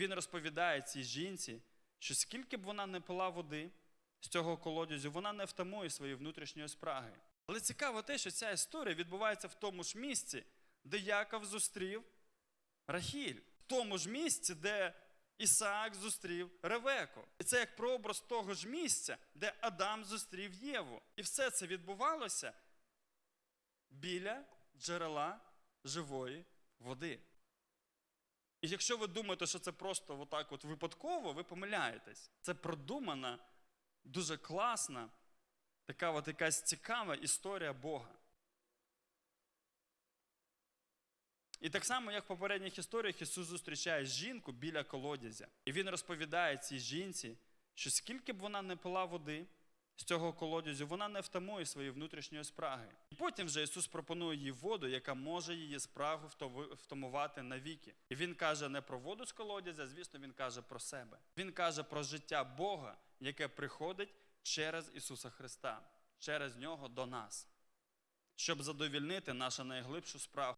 він розповідає цій жінці, що скільки б вона не пила води з цього колодязю, вона не втамує своєї внутрішньої спраги. Але цікаво те, що ця історія відбувається в тому ж місці, де Яков зустрів Рахіль, в тому ж місці, де Ісаак зустрів Ревеку. І це як прообраз того ж місця, де Адам зустрів Єву. І все це відбувалося біля джерела живої води. І якщо ви думаєте, що це просто отак от випадково, ви помиляєтесь. Це продумана, дуже класна, така от якась цікава історія Бога. І так само, як в попередніх історіях, Ісус зустрічає жінку біля колодязя. І Він розповідає цій жінці, що скільки б вона не пила води з цього колодязю, вона не втамує своєї внутрішньої спраги. І потім вже Ісус пропонує їй воду, яка може її спрагу втамувати навіки. І Він каже не про воду з колодязя, звісно, Він каже про себе. Він каже про життя Бога, яке приходить через Ісуса Христа, через Нього до нас, щоб задовільнити нашу найглибшу спрагу.